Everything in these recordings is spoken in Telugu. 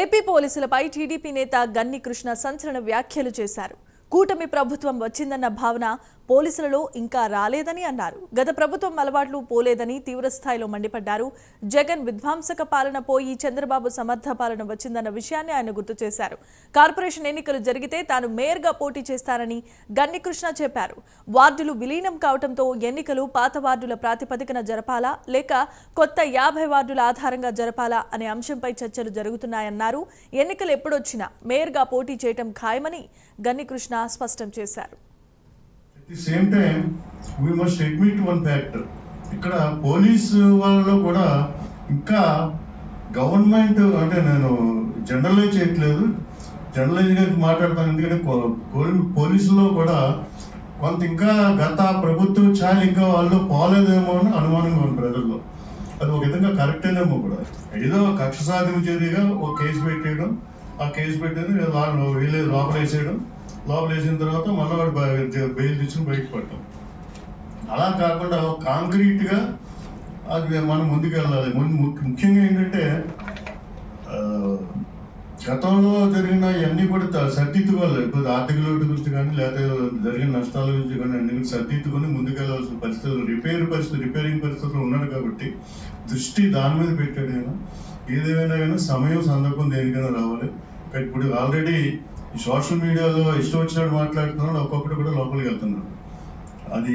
ఏపీ పోలీసులపై టీడీపీ నేత గన్ని కృష్ణ సంచలన వ్యాఖ్యలు చేశారు. కూటమి ప్రభుత్వం వచ్చిందన్న భావన పోలీసులలో ఇంకా రాలేదని అన్నారు. గత ప్రభుత్వం అలవాట్లు పోలేదని తీవ్రస్థాయిలో మండిపడ్డారు. జగన్ విధ్వంసక పాలన పోయి చంద్రబాబు సమర్థ పాలన వచ్చిందన్న విషయాన్ని ఆయన గుర్తు చేశారు. కార్పొరేషన్ ఎన్నికలు జరిగితే తాను మేయర్గా పోటీ చేస్తానని గన్నికృష్ణ చెప్పారు. వార్డులు విలీనం కావడంతో ఎన్నికలు పాత వార్డుల ప్రాతిపదికన జరపాలా లేక కొత్త యాభై వార్డుల ఆధారంగా జరపాలా అనే అంశంపై చర్చలు జరుగుతున్నాయన్నారు. ఎన్నికలు ఎప్పుడొచ్చినా మేయర్గా పోటీ చేయటం ఖాయమని గన్నికృష్ణ స్పష్టం చేశారు. The same time we must admit one fact ఇక్కడ పోలీసు వాళ్ళలో కూడా ఇంకా గవర్నమెంట్ అంటే నేను జనరలైజ్ చేయట్లేదు. జనరలైజ్గా మాట్లాడతాను ఎందుకంటే పోలీసులో కూడా కొంత ఇంకా గత ప్రభుత్వం చాలా ఇంకా వాళ్ళు పోలేదేమో అని అనుమానంగా ఉంది ప్రజల్లో. అది ఒక విధంగా కరెక్టేనేమో కూడా. ఏదో కక్ష సాధించేదిగా ఒక కేసు పెట్టేయడం ఆ కేసు పెట్టేది వాళ్ళు వీళ్ళు లోపల వేసేయడం లోపల వేసిన తర్వాత మళ్ళీ వాడు బెయిల్ తెచ్చుకుని బయటకు పడతాం అలా కాకుండా కాంక్రీట్గా అది మనం ముందుకు వెళ్ళాలి. ముందు ముఖ్యంగా ఏంటంటే గతంలో జరిగిన ఇవన్నీ కూడా త- సర్దిద్దుకోవాలి ఇప్పుడు ఆర్థిక లోటు గురించి కానీ లేకపోతే జరిగిన నష్టాల గురించి కానీ అన్ని కూడా సర్దిద్దుకొని ముందుకెళ్ళాల్సిన పరిస్థితులు రిపేర్ పరిస్థితి రిపేరింగ్ పరిస్థితులు ఉన్నాడు కాబట్టి దృష్టి దాని మీద పెట్టాడు నేను ఏదేమైనా కానీ సమయం సందర్భం దేనికైనా రావాలి. ఇప్పుడు ఆల్రెడీ ఈ సోషల్ మీడియాలో ఇష్టం వచ్చినట్టు మాట్లాడుతున్నాడు ఒక్కొక్కటి కూడా లోపలికి వెళ్తున్నాడు. అది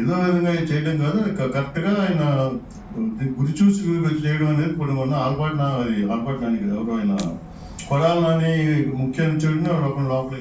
ఏదో విధంగా చేయడం కాదు కరెక్ట్గా ఆయన గురి చూసి చేయడం అనేది ఇప్పుడు మొన్న ఆల్పాట్ అది ఆల్పాట్ నాని కదా ఎవరు ఆయన కొడాలి నాని ముఖ్య చూడిని ఒక లోపల